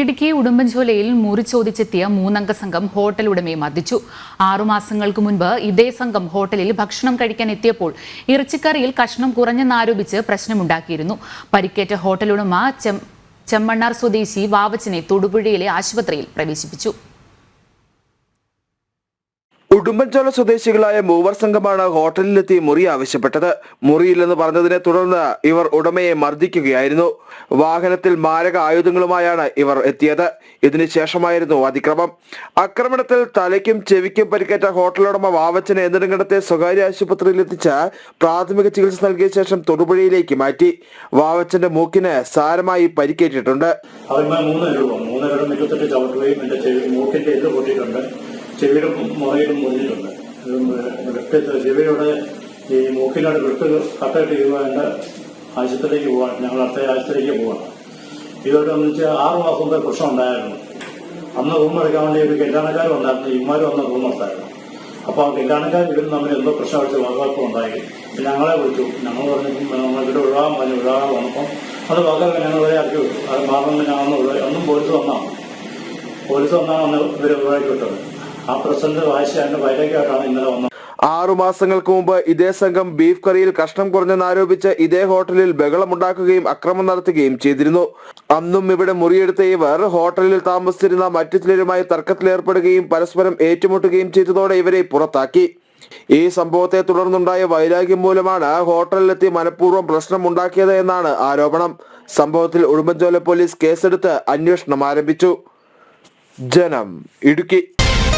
ഇടുക്കി ഉടുമ്പൻചോലയിൽ മുറി ചോദിച്ചെത്തിയ മൂന്നംഗ സംഘം ഹോട്ടൽ ഉടമയെ മർദ്ദിച്ചു. ആറുമാസങ്ങൾക്ക് മുൻപ് ഇതേ സംഘം ഹോട്ടലിൽ ഭക്ഷണം കഴിക്കാൻ എത്തിയപ്പോൾ ഇറച്ചിക്കറിയിൽ കഷ്ണം കുറഞ്ഞെന്നാരോപിച്ച് പ്രശ്നമുണ്ടാക്കിയിരുന്നു. പരിക്കേറ്റ ഹോട്ടൽ ഉടമ ചെമ്മണ്ണാർ സ്വദേശി വാവച്ചിനെ തൊടുപുഴയിലെ ആശുപത്രിയിൽ പ്രവേശിപ്പിച്ചു. ഉടുമ്പൻചോല സ്വദേശികളായ മൂവർ സംഘമാണ് ഹോട്ടലിലെത്തി മുറി ആവശ്യപ്പെട്ടത്. മുറിയില്ലെന്ന് പറഞ്ഞതിനെ തുടർന്ന് ഇവർ ഉടമയെ മർദ്ദിക്കുകയായിരുന്നു. വാഹനത്തിൽ മാരക ആയുധങ്ങളുമായാണ് ഇവർ എത്തിയത്. ഇതിനുശേഷമായിരുന്നു അതിക്രമം. ആക്രമണത്തിൽ തലയ്ക്കും ചെവിക്കും പരിക്കേറ്റ ഹോട്ടലുടമ വാവച്ചനെ എന്നിടത്തെ സ്വകാര്യ ആശുപത്രിയിൽ എത്തിച്ച പ്രാഥമിക ചികിത്സ നൽകിയ ശേഷം തൊടുപുഴയിലേക്ക് മാറ്റി. വാവച്ചന്റെ മൂക്കിന് സാരമായി പരിക്കേറ്റിട്ടുണ്ട്. പൊട്ടിയിട്ടുണ്ട്. ചെവിയുടെ മുറയിലും മുന്നിലുണ്ട് വെട്ട് ചെവിയുടെ ഈ മൂക്കിലാണ് വെട്ട് കട്ടയിട്ട് ചെയ്യുവാണ്ട് ആശുപത്രിയിലേക്ക് പോവാണ് ഞങ്ങൾ അടുത്ത ആശുപത്രിയിലേക്ക് പോവാണ് ഇതോട്ട് ഒന്നിച്ച് ആറ് മാസം മുമ്പേ പ്രശ്നം ഉണ്ടായിരുന്നു. അന്ന് റൂം എടുക്കാൻ വേണ്ടി ഒരു കല്യാണക്കാരും ഉണ്ടായിരുന്നു ഇമാരും അന്ന് റൂം എടുത്തായിരുന്നു. അപ്പോൾ ആ കല്യാണക്കാർ ഇവരും തമ്മിൽ എന്തോ പ്രശ്നം വെച്ച് വാക്കുവാക്കം ഉണ്ടായി. ഞങ്ങളെ വിളിച്ചു. ഞങ്ങൾ പറഞ്ഞു നമ്മൾ ഇവിടെ ഒഴിവാകാൻ പറഞ്ഞു. ഒഴിവാകാൻ വന്നപ്പം അത് വാക്കാക്കം ഞങ്ങൾ വരെ ഇറക്കി വിട്ടു. അത് മാറുമ്പോൾ ഞങ്ങൾ ഒന്നും പോലീസ് വന്നാണ്. പോലീസ് വന്നാണ് അന്ന് ഇവരെ ഒഴിവാക്കി വിട്ടത്. ആ പ്രസിഡന്റ് വായിച്ച അതിന്റെ ഇന്നലെ വന്നത്. ആറു മാസങ്ങൾക്ക് മുമ്പ് ഇതേ സംഘം ബീഫ് കറിയിൽ കഷ്ണം കുറഞ്ഞെന്നാരോപിച്ച് ഇതേ ഹോട്ടലിൽ ബഹളമുണ്ടാക്കുകയും അക്രമം നടത്തുകയും ചെയ്തിരുന്നു. അന്നും ഇവിടെ മുറിയെടുത്ത ഇവർ ഹോട്ടലിൽ താമസിച്ചിരുന്ന മറ്റു ചിലരുമായി തർക്കത്തിലേർപ്പെടുകയും പരസ്പരം ഏറ്റുമുട്ടുകയും ചെയ്തതോടെ ഇവരെ പുറത്താക്കി. ഈ സംഭവത്തെ തുടർന്നുണ്ടായ വൈരാഗ്യം മൂലമാണ് ഹോട്ടലിലെത്തി മനഃപൂർവം പ്രശ്നമുണ്ടാക്കിയത് എന്നാണ് ആരോപണം. സംഭവത്തിൽ ഉടുമ്പൻചോല പോലീസ് കേസെടുത്ത് അന്വേഷണം ആരംഭിച്ചു. ജനം ഇടുക്കി.